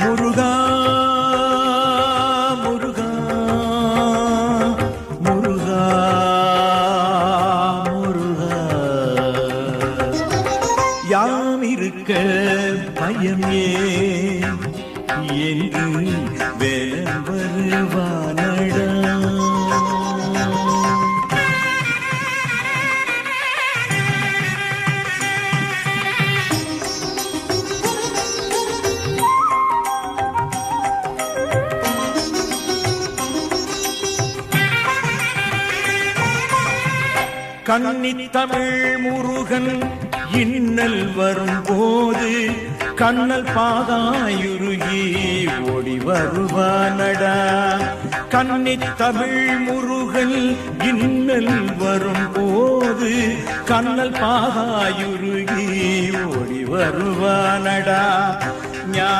முருகா முருகா முருகா முருகா. யாம் இருக்க பயமே என்று வேலம் வருவான். கன்னித் தமிழ் முருகன் இன்னல் வரும்போது கண்ணல் பாதாயுருகி ஓடி வருவானடா. கன்னித் தமிழ் முருகன் இன்னல் வரும்போது கண்ணல் பாதாயுருகி ஓடி வருவானடா. ஞான